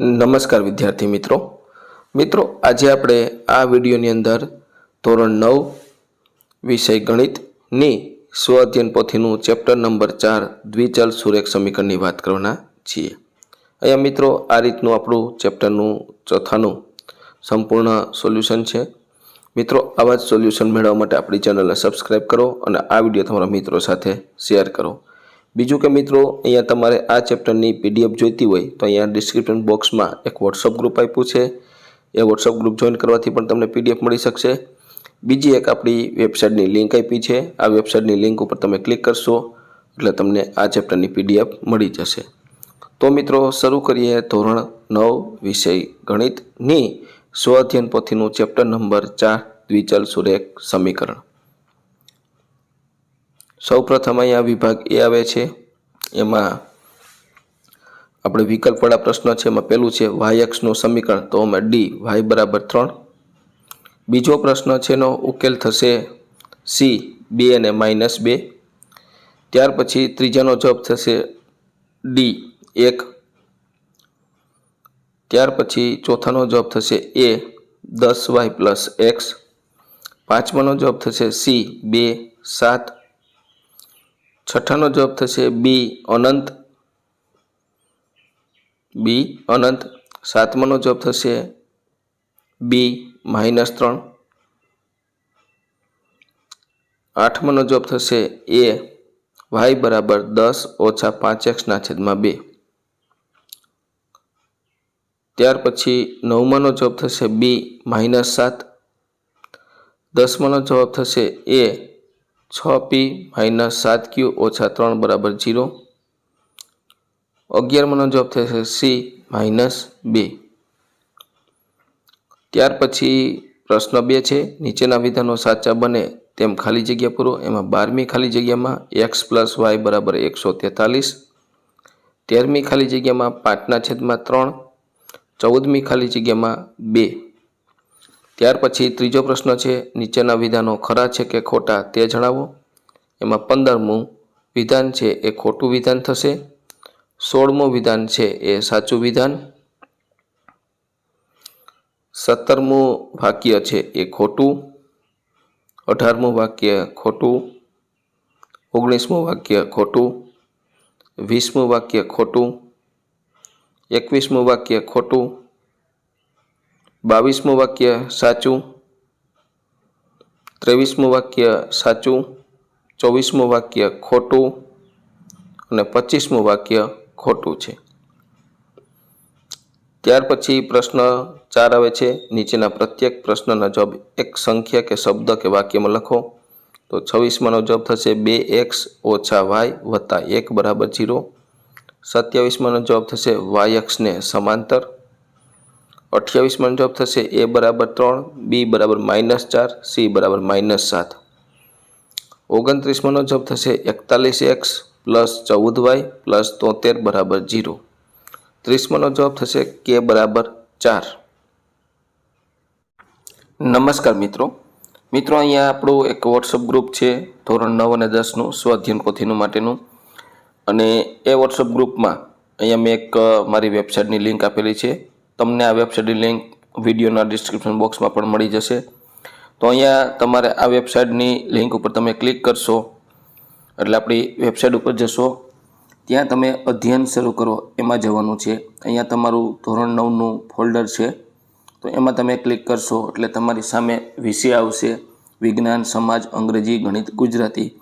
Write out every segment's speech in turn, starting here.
નમસ્કાર વિદ્યાર્થી મિત્રો. મિત્રો, આજે આપણે આ વિડીયોની અંદર ધોરણ નવ વિષય ગણિતની સ્વ અધ્યયન પોથીનું ચેપ્ટર નંબર ચાર દ્વિચલ સુરેખ સમીકરણની વાત કરવાના છીએ. અહીંયા મિત્રો, આ રીતનું આપણું ચેપ્ટરનું ચોથાનું સંપૂર્ણ સોલ્યુશન છે. મિત્રો, આવા જ સોલ્યુશન મેળવવા માટે આપણી ચેનલને સબસ્ક્રાઈબ કરો અને આ વીડિયો તમારા મિત્રો સાથે શેર કરો. બીજું કે મિત્રો, અહીંયા તમારે આ ચેપ્ટરની પીડીએફ જોઈતી હોય તો અહીંયા ડિસ્ક્રિપ્શન બોક્સમાં એક વોટ્સઅપ ગ્રુપ આપ્યું છે. એ વોટ્સઅપ ગ્રુપ જોઈન કરવાથી પણ તમને પીડીએફ મળી શકશે. બીજી એક આપણી વેબસાઇટની લિંક આપી છે. આ વેબસાઇટની લિંક ઉપર તમે ક્લિક કરશો, એટલે તમને આ ચેપ્ટરની પીડીએફ મળી જશે. તો મિત્રો, શરૂ કરીએ ધોરણ નવ, વિષય ગણિતની સ્વ અધ્યયન પોથીનું ચેપ્ટર નંબર ચાર, દ્વિચલ સુરેખ સમીકરણ. સૌ પ્રથમ અહીંયા વિભાગ એ આવે છે. એમાં આપણે વિકલ્પવાળા પ્રશ્ન છે, એમાં પહેલું છે વાય એક્સનું સમીકરણ. તો અમે ડી વાય બરાબર ત્રણ. બીજો પ્રશ્ન છે એનો ઉકેલ થશે સી બે અને માઇનસ બે. ત્યાર પછી ત્રીજાનો જવાબ થશે ડી એક. ત્યાર પછી ચોથાનો જવાબ થશે એ દસ વાય પ્લસ એક્સ પાંચમાનો જવાબ થશે સી બે, સાત. છઠ્ઠાનો જવાબ થશે બી અનંત. બી અનંત. સાતમાનો જવાબ થશે બી માઇનસ ત્રણ. આઠમાનો જવાબ થશે એ વાય બરાબર દસ ઓછા પાંચ એક્સના છેદમાં બે. ત્યાર પછી નવમાનો જવાબ થશે બી માઇનસ સાત. દસમાનો જવાબ થશે એ છ પી માઇનસ સાત ક્યુ ઓછા ત્રણ બરાબર જીરો અગિયારમાંનો જવાબ થશે સી માઇનસ બે ત્યાર પછી પ્રશ્ન બે છે. નીચેના વિધાનો સાચા બને તેમ ખાલી જગ્યા પૂરો. એમાં બારમી ખાલી જગ્યામાં એક્સ પ્લસ વાય બરાબર એકસો તેતાલીસ. તેરમી ખાલી જગ્યામાં પાંચના છેદમાં ત્રણ. ચૌદમી ખાલી જગ્યામાં બે. ત્યાર પછી ત્રીજો પ્રશ્ન છે, નીચેના વિધાનો ખરા છે કે ખોટા તે જણાવો. એમાં પંદરમું વિધાન છે, એ ખોટું વિધાન થશે. સોળમું વિધાન છે, એ સાચું વિધાન. સત્તરમું વાક્ય છે, એ ખોટું. અઢારમું વાક્ય ખોટું. ઓગણીસમું વાક્ય ખોટું. વીસમું વાક્ય ખોટું. એકવીસમું વાક્ય ખોટું. બાવીસમું વાક્ય સાચું, ત્રેવીસમું વાક્ય સાચું, ચોવીસમું વાક્ય ખોટું અને પચીસમું વાક્ય ખોટું છે. ત્યાર પછી પ્રશ્ન ચાર આવે છે. નીચેના પ્રત્યેક પ્રશ્નના જવાબ એક સંખ્યા કે શબ્દ કે વાક્યમાં લખો. તો છવ્વીસમાંનો જવાબ થશે બે એક્સ ઓછા વાય વત્તા એક બરાબર જીરો સત્યાવીસમાંનો જવાબ થશે વાય એક્સને સમાંતર. અઠ્યાવીસમાંનો જવાબ થશે એ બરાબર ત્રણ, બી બરાબર માઇનસ ચાર, સી બરાબર માઇનસ સાત. ઓગણત્રીસમાંનો જવાબ થશે એકતાલીસ એક્સ પ્લસ ચૌદ વાય પ્લસ તોતેર બરાબર જીરો ત્રીસમાંનો જવાબ થશે કે બરાબર ચાર. નમસ્કાર મિત્રો. મિત્રો, અહીંયા આપણું એક વોટ્સઅપ ગ્રુપ છે, ધોરણ નવ અને દસનું, સ્વાધ્યન પોથીનું માટેનું. અને એ વોટ્સઅપ ગ્રુપમાં અહીંયા મેં એક મારી વેબસાઇટની લિંક આપેલી છે. તમને આ વેબસાઇટની લિંક વિડીયોના ડિસ્ક્રિપ્શન બોક્સમાં પણ મળી જશે. તો અહીંયા તમારે આ વેબસાઇટની લિંક ઉપર તમે ક્લિક કરશો. એટલે આપણી વેબસાઇટ ઉપર જશો. ત્યાં તમે અધ્યયન શરૂ કરો. એમાં જવાનું છે. અહીંયા તમારું ધોરણ નવનું ફોલ્ડર છે. તો એમાં તમે ક્લિક કરશો. એટલે તમારી સામે વિષય આવશે. વિજ્ઞાન, સમાજ, અંગ્રેજી, ગણિત, ગુજરાતી.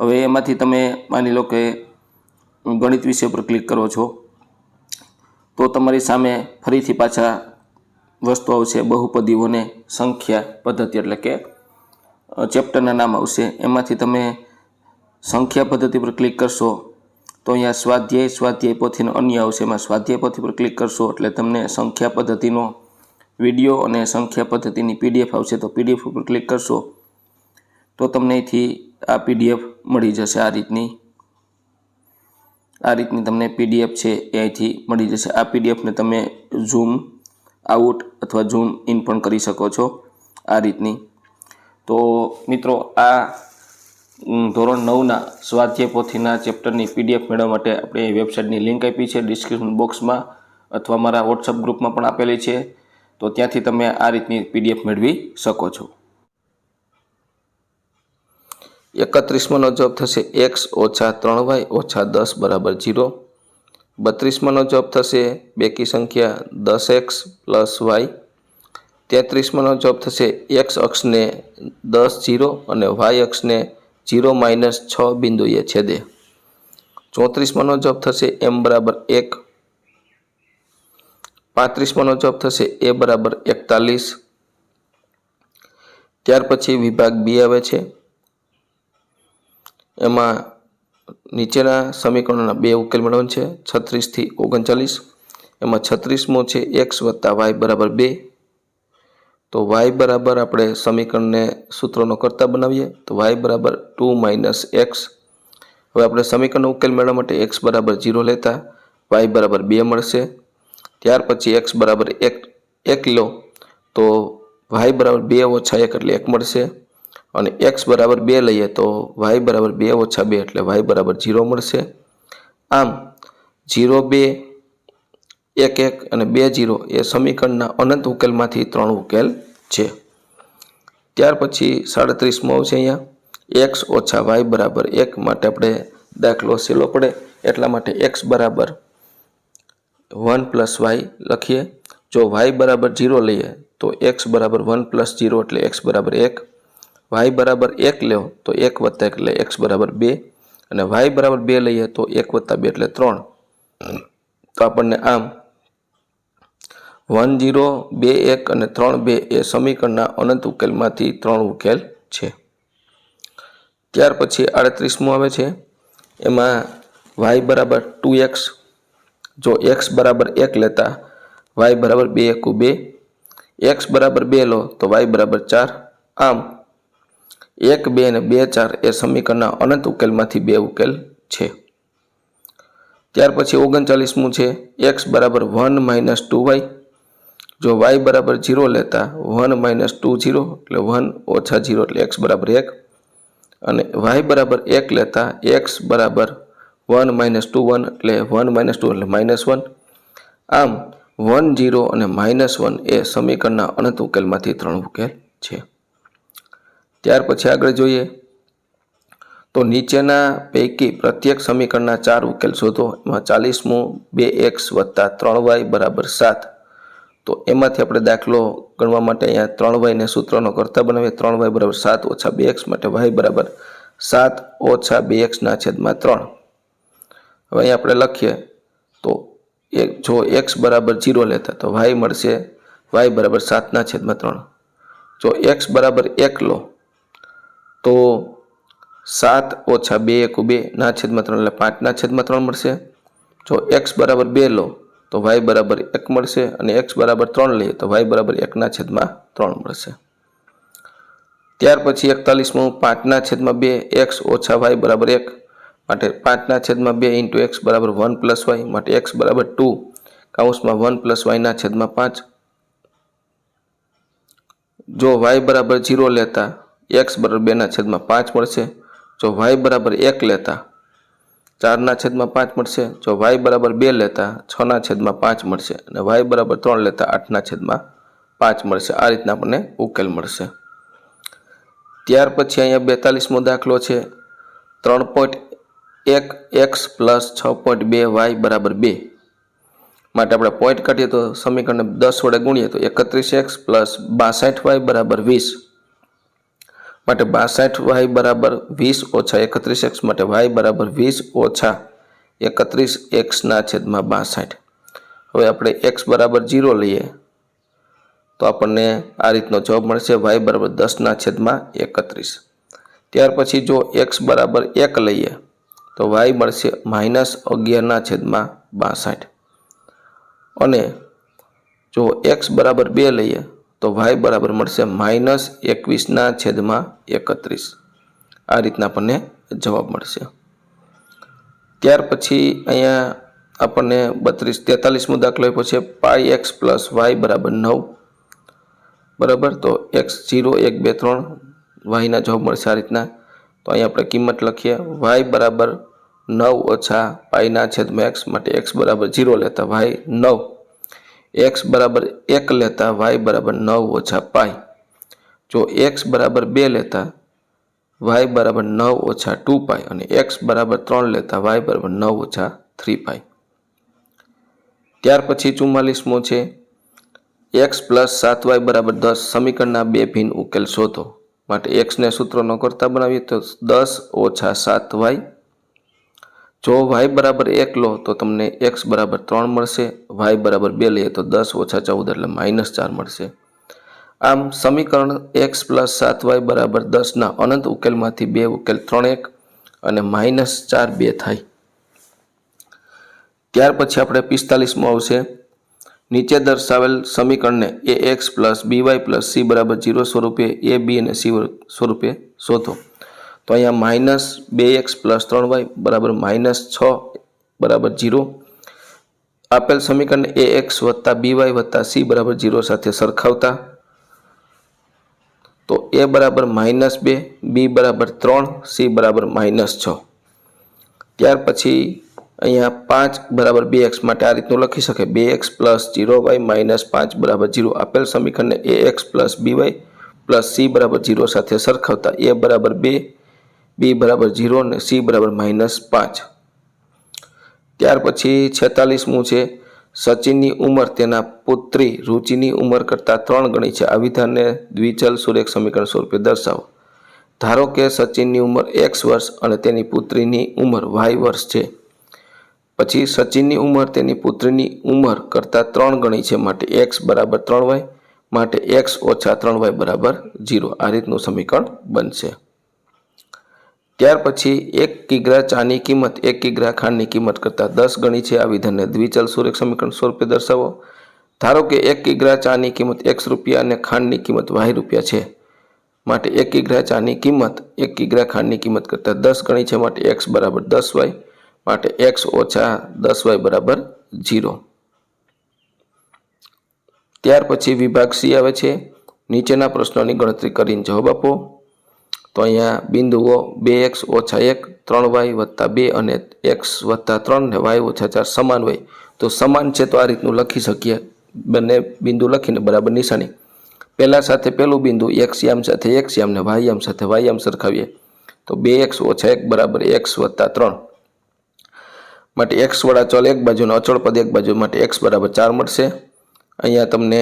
હવે એમાંથી તમે માની લો કે ગણિત વિષય પર ક્લિક કરો છો. તો તમારી સામે ફરીથી પાછા વસ્તુ આવશે, બહુપદીઓને સંખ્યા પદ્ધતિ એટલે કે ચેપ્ટરના નામ આવશે. એમાંથી તમે સંખ્યા પદ્ધતિ પર ક્લિક કરશો, તો અહીંયા સ્વાધ્યાય સ્વાધ્યાય પોથીનો અન્ય આવશે. એમાં સ્વાધ્યાય પોથી પર ક્લિક કરશો એટલે તમને સંખ્યા પદ્ધતિનો વીડિયો અને સંખ્યા પદ્ધતિની પીડીએફ આવશે. તો પીડીએફ ઉપર ક્લિક કરશો, તો તમને અહીંથી આ પીડીએફ મળી જશે આ રીતની. આ રીતની તમને પીડીએફ છે એ અહીંથી મળી જશે. આ પીડીએફને તમે ઝૂમ આઉટ અથવા ઝૂમ ઇન પણ કરી શકો છો આ રીતની. તો મિત્રો, આ ધોરણ નવના સ્વાધ્યાય પોથીના ચેપ્ટરની પીડીએફ મેળવવા માટે આપણે વેબસાઇટની લિંક આપી છે. ડિસ્ક્રિપ્શન બોક્સમાં અથવા મારા વોટ્સઅપ ગ્રુપમાં પણ આપેલી છે. તો ત્યાંથી તમે આ રીતની પીડીએફ મેળવી શકો છો. એકત્રીસમાંનો જવાબ થશે એક્સ ઓછા ત્રણ વાય ઓછા દસ બરાબર જીરો બત્રીસમાંનો જવાબ થશે બેકી સંખ્યા દસ એક્સ પ્લસ વાય. તેત્રીસમાંનો જવાબ થશે એક્સ અક્ષને દસ જીરો અને વાય અક્ષને જીરો માઇનસ છ બિંદુએ છેદે. ચોત્રીસમાંનો જવાબ થશે એમ બરાબર એક. પાંત્રીસમાંનો જવાબ થશે એ બરાબર એકતાલીસ. ત્યાર પછી વિભાગ બી આવે છે. એમાં નીચેના સમીકરણોના બે ઉકેલ મેળવવાનું છે છત્રીસથી ઓગણચાલીસ. એમાં છત્રીસમો છે એક્સ વત્તા વાય બરાબર બે. તો વાય બરાબર આપણે સમીકરણને સૂત્રોનો કરતા બનાવીએ, તો વાય બરાબર ટુ માઇનસ એક્સ હવે આપણે સમીકરણનો ઉકેલ મેળવવા માટે એક્સ બરાબર જીરો લેતા વાય બરાબર બે મળશે. ત્યાર પછી એક્સ બરાબર એક એક લો, તો વાય બરાબર બે ઓછા એક એટલે એક મળશે. અને એક્સ બરાબર બે લઈએ તો વાય બરાબર બે ઓછા બે એટલે વાય બરાબર જીરો મળશે. આમ જીરો બે, એક એક અને બે જીરો એ સમીકરણના અનંત ઉકેલમાંથી ત્રણ ઉકેલ છે. ત્યાર પછી સાડત્રીસમો આવશે અહીંયા. એક્સ ઓછા વાય બરાબર એક માટે આપણે દાખલો સહેલો પડે. એટલા માટે એક્સ બરાબર વન પ્લસ વાય લખીએ. જો વાય બરાબર જીરો લઈએ તો એક્સ બરાબર વન પ્લસ જીરો એટલે એક્સ બરાબર એક. વાય બરાબર એક લો તો એક વત્તા એટલે એક્સ બરાબર બે અને વાય બરાબર બે લઈએ તો એક વત્તા બે એટલે ત્રણ. તો આપણને આમ વન જીરો બે એક અને ત્રણ બે એ સમીકરણના અનંત ઉકેલમાંથી ત્રણ ઉકેલ છે. ત્યાર પછી આડત્રીસમું આવે છે. એમાં વાય બરાબર ટુ એક્સ જો એક્સ બરાબર એક લેતા વાય બરાબર બે એકુ બે એક્સ બરાબર બે લો તો વાય બરાબર ચાર. આમ એક, બે અને બે, ચાર એ સમીકરણના અનંત ઉકેલમાંથી બે ઉકેલ છે. ત્યાર પછી ઓગણચાલીસમું છે, એક્સ બરાબર વન માઇનસ ટુ વાય. જો વાય બરાબર જીરો લેતા વન માઇનસ ટુ જીરો એટલે વન ઓછા જીરો એટલે એક્સ બરાબર એક. અને વાય બરાબર એક લેતા એક્સ બરાબર વન માઇનસ ટુ વન, એટલે વન માઇનસ ટુ, એટલે માઇનસ વન. આમ વન જીરો અને માઇનસ વન એ સમીકરણના અનંત ઉકેલમાંથી ત્રણ ઉકેલ છે. ત્યાર પછી આગળ જોઈએ તો નીચેના પૈકી પ્રત્યેક સમીકરણના ચાર ઉકેલ શોધો. એમાં ચાલીસમું બે એક્સ વત્તા ત્રણ વાય બરાબર સાત. તો એમાંથી આપણે દાખલો ગણવા માટે અહીંયા ત્રણ વાયને સૂત્રનો કરતા બનાવીએ. ત્રણ વાય બરાબર સાત ઓછા બે એક્સ માટે વાય બરાબર સાત ઓછા બે એક્સના છેદમાં ત્રણ. હવે અહીંયા આપણે લખીએ તો એક જો એક્સ બરાબર જીરો લેતા તો વાય મળશે વાય બરાબર સાતના છેદમાં ત્રણ. જો એક્સ બરાબર એક લો તો સાત ઓછા બે એક બે ના છેદમાં ત્રણ એટલે પાંચના છેદમાં ત્રણ મળશે. જો એક્સ બરાબર બે લો, તો વાય બરાબર એક મળશે અને એક્સ બરાબર ત્રણ લઈએ, તો વાય બરાબર એકના છેદમાં ત્રણ મળશે. ત્યાર પછી એકતાલીસમું પાંચના છેદમાં બે, એક્સ ઓછા વાય બરાબર એક, માટે પાંચના છેદમાં બે ઇન્ટુ એક્સ બરાબર વન પ્લસ વાય, માટે એક્સ બરાબર ટુ કાઉન્સમાં વન પ્લસ વાયના છેદમાં પાંચ. જો વાય બરાબર જીરો લેતા એક્સ બરાબર બેના છેદમાં પાંચ મળશે. જો વાય બરાબર એક લેતા, ચારના છેદમાં પાંચ મળશે. જો વાય બરાબર બે લેતા, છના છેદમાં પાંચ મળશે. અને વાય બરાબર ત્રણ લેતા, આઠના છેદમાં પાંચ મળશે. આ રીતના આપણને ઉકેલ મળશે. ત્યાર પછી અહીંયા બેતાલીસમો દાખલો છે. ત્રણ પોઈન્ટ એક એક્સ પ્લસ છ પોઈન્ટ બે વાય બરાબર બે. માટે આપણે પોઈન્ટ કાઢીએ તો સમીકરણને દસ વડે ગુણીએ તો એકત્રીસ એક્સ પ્લસ બાસઠ વાય બરાબર વીસ. માટે બાસઠ વાય બરાબર વીસ ઓછા એકત્રીસ એક્સ માટે વાય બરાબર વીસ ઓછા એકત્રીસ એક્સના છેદમાં બાસઠ. હવે આપણે એક્સ બરાબર જીરો લઈએ તો આપણને આ રીતનો જવાબ મળશે વાય બરાબર દસના છેદમાં એકત્રીસ. ત્યાર પછી જો એક્સ બરાબર એક લઈએ તો વાય મળશે માઇનસ અગિયારના છેદમાં બાસઠ. અને જો એક્સ બરાબર બે લઈએ તો વાય બરાબર મળશે માઇનસ એકવીસના છેદમાં એકત્રીસ. આ રીતના આપણને જવાબ મળશે. ત્યાર પછી અહીંયા આપણને બત્રીસ, તેતાલીસમો દાખલો આપ્યો છે. પાઈ એક્સ પ્લસ વાય બરાબર નવ. બરાબર? તો એક્સ જીરો એક, બે, ત્રણ, વાયના જવાબ મળશે આ રીતના. તો અહીંયા આપણે કિંમત લખીએ. વાય બરાબર નવ ઓછા પાઈના છેદમાં એક્સ માટે એક્સ બરાબર જીરો લેતા વાય નવ. એક્સ બરાબર એક લેતા વાય બરાબર નવ ઓછા પાય. જો એક્સ બરાબર બે લેતા વાય બરાબર નવ ઓછા ટુ પાય અને એક્સ બરાબર ત્રણ લેતા વાય બરાબર નવ ઓછા થ્રી પાય. ત્યાર પછી ચુમ્માલીસમો છે. એક્સ પ્લસ સાત વાય બરાબર દસ સમીકરણના બે ભિન્ન ઉકેલ શોધો. માટે એક્સને સૂત્રનો કરતા બનાવીએ તો દસ ઓછા સાત વાય જો વાય બરાબર એક લો તો તમને એક્સ બરાબર ત્રણ મળશે વાય બરાબર બે લઈએ તો દસ ઓછા ચૌદ એટલે માઇનસ ચાર મળશે. આમ સમીકરણ એક્સ પ્લસ સાત વાય બરાબર દસના અનંત ઉકેલમાંથી બે ઉકેલ ત્રણ એક અને માઇનસ ચાર બે થાય. ત્યાર પછી આપણે પિસ્તાલીસમાં આવશે. નીચે દર્શાવેલ સમીકરણને a x plus b y plus c બરાબર જીરો સ્વરૂપે એ બી અને સી સ્વરૂપે શોધો. તો અહીંયા માઇનસ બે એક્સ પ્લસ ત્રણ વાય બરાબર માઇનસ છ બરાબર જીરો આપેલ સમીકરણ એ એક્સ વત્તા બી વાય વત્તા સી બરાબર જીરો સાથે સરખાવતા. તો એ બરાબર માઇનસ બે, બી બરાબર ત્રણ, સી બરાબર માઇનસ છ. ત્યાર પછી અહીંયા પાંચ બરાબર બે એક્સ માટે આ રીતનું લખી શકે બે x plus zero y minus પાંચ બરાબર જીરો આપેલ સમીકરણને a x plus b y plus c બરાબર જીરો સાથે સરખાવતા. એ બરાબર બે બી બરાબર ઝીરો અને સી બરાબર માઇનસ પાંચ. ત્યાર પછી છેતાલીસમું છે. સચિનની ઉંમર તેના પુત્રી રુચિની ઉંમર કરતાં ત્રણ ગણી છે. આ વિધાનને દ્વિચલ સુરેખ સમીકરણ સ્વરૂપે દર્શાવો. ધારો કે સચિનની ઉંમર એક્સ વર્ષ અને તેની પુત્રીની ઉંમર વાય વર્ષ છે. પછી સચિનની ઉંમર તેની પુત્રીની ઉંમર કરતાં ત્રણ ગણી છે માટે એક્સ બરાબર ત્રણ વાય માટે એક્સ ઓછા ત્રણ વાય બરાબર જીરો આ રીતનું સમીકરણ બનશે. ત્યાર પછી એક કિગ્રા ચાની કિંમત, એક કિગ્રા ખાંડની કિંમત કરતાં દસ ગણી છે. આ વિધાનને દ્વિચલ સુરેખ સમીકરણ સ્વરૂપે દર્શાવો. ધારો કે એક કિગ્રા ચાની કિંમત એકસો રૂપિયા અને ખાંડની કિંમત વાહી રૂપિયા છે. માટે એક કિગ્રા ચાની કિંમત, એક કિગ્રા ખાંડની કિંમત કરતાં દસ ગણી છે. માટે એક્સ બરાબર દસ વાય માટે એક્સ ઓછા દસ વાય બરાબર ઝીરો. ત્યાર પછી વિભાગ સી આવે છે. નીચેના પ્રશ્નોની ગણતરી કરીને જવાબ આપો. તો અહીંયા બિંદુઓ બે એક્સ ઓછા એક, ત્રણ વાય વત્તા બે અને એક્સ વત્તા ત્રણ ને વાય ઓછા ચાર સમાન હોય. તો સમાન છે તો આ રીતનું લખી શકીએ. બંને બિંદુ લખીને બરાબર નિશાની. પહેલાં સાથે પહેલું બિંદુ એક્સ યામ સાથે એક્સ યામ ને વાય યામ સાથે વાય યામ સરખાવીએ. તો બે એક્સ ઓછા એક બરાબર એક્સ વત્તા ત્રણ. માટે એક્સ વાળા ચલ એક બાજુ અને અચળ પદ એક બાજુ માટે એક્સ બરાબર ચાર મળશે. અહીંયા તમને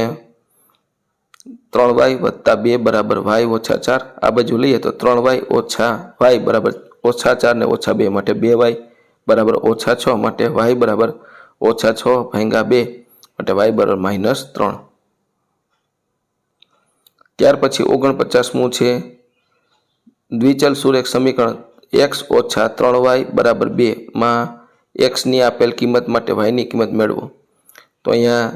ત્રણ વાય વત્તા બે બરાબર વાય ઓછા ચાર. આ બાજુ લઈએ તો ત્રણ વાય ઓછા વાય બરાબર ઓછા ચાર ને ઓછા બે માટે બે વાય બરાબર ઓછા છ માટે વાય બરાબર ઓછા છ ભાંગા બે માટે વાય બરાબર માઇનસ ત્રણ. ત્યાર પછી ઓગણપચાસમું છે. દ્વિચલ સુરેખ સમીકરણ એક્સ ઓછા ત્રણ વાય બરાબર બે માં એક્સની આપેલ કિંમત માટે વાયની કિંમત મેળવો. તો અહીંયા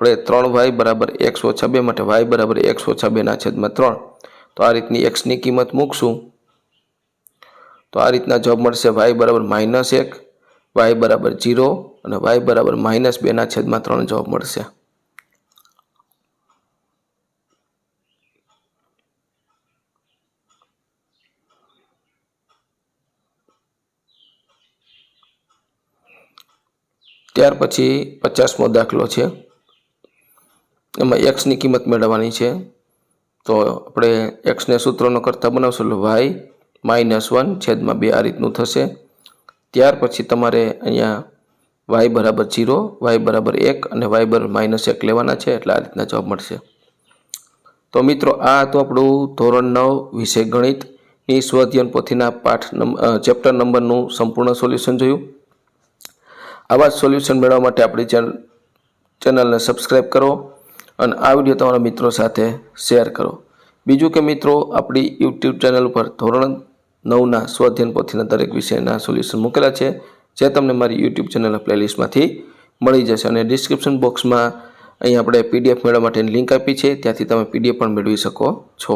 આપણે ત્રણ વાય બરાબર એક્સ ઓછા બે માટે વાય બરાબર એક્સ ઓછા બેના છેદમાં ત્રણ. તો આ રીતની એક્સની કિંમત મૂકશું. તો આ રીતના જવાબ મળશે વાય બરાબર માઇનસ એક વાય બરાબર જીરો અને વાય બરાબર માઇનસ બેના છેદમાં ત્રણ જવાબ મળશે. ત્યાર પછી પચાસમો દાખલો છે. એમાં એક્સની કિંમત મેળવવાની છે. તો આપણે એક્સને સૂત્રનો કરતા બનાવશું. એટલે વાય માઇનસ વન છેદમાં બે આ રીતનું થશે. ત્યાર પછી તમારે અહીંયા વાય બરાબર જીરો વાય બરાબર એક અને વાય બરાબર માઇનસ એક લેવાના છે. એટલે આ રીતના જવાબ મળશે. તો મિત્રો, આ હતું આપણું ધોરણ નવ વિષય ગણિતની સ્વધ્યન પોથીના પાઠ ચેપ્ટર નંબરનું સંપૂર્ણ સોલ્યુશન જોયું. આવા જ સોલ્યુશન મેળવવા માટે આપણી ચેનલ ચેનલને સબસ્ક્રાઈબ કરો. અને આ વીડિયો તમારા મિત્રો સાથે શેર કરો. બીજું કે મિત્રો, આપણી યુટ્યુબ ચેનલ ઉપર ધોરણ નવના સ્વઅધ્યયન પોથીના દરેક વિષયના સોલ્યુશન મૂકેલા છે, જે તમને મારી યુટ્યુબ ચેનલના પ્લેલિસ્ટમાંથી મળી જશે અને ડિસ્ક્રિપ્શન બોક્સમાં અહીં આપણે પીડીએફ મેળવવા માટેની લિંક આપી છે, ત્યાંથી તમે પીડીએફ પણ મેળવી શકો છો.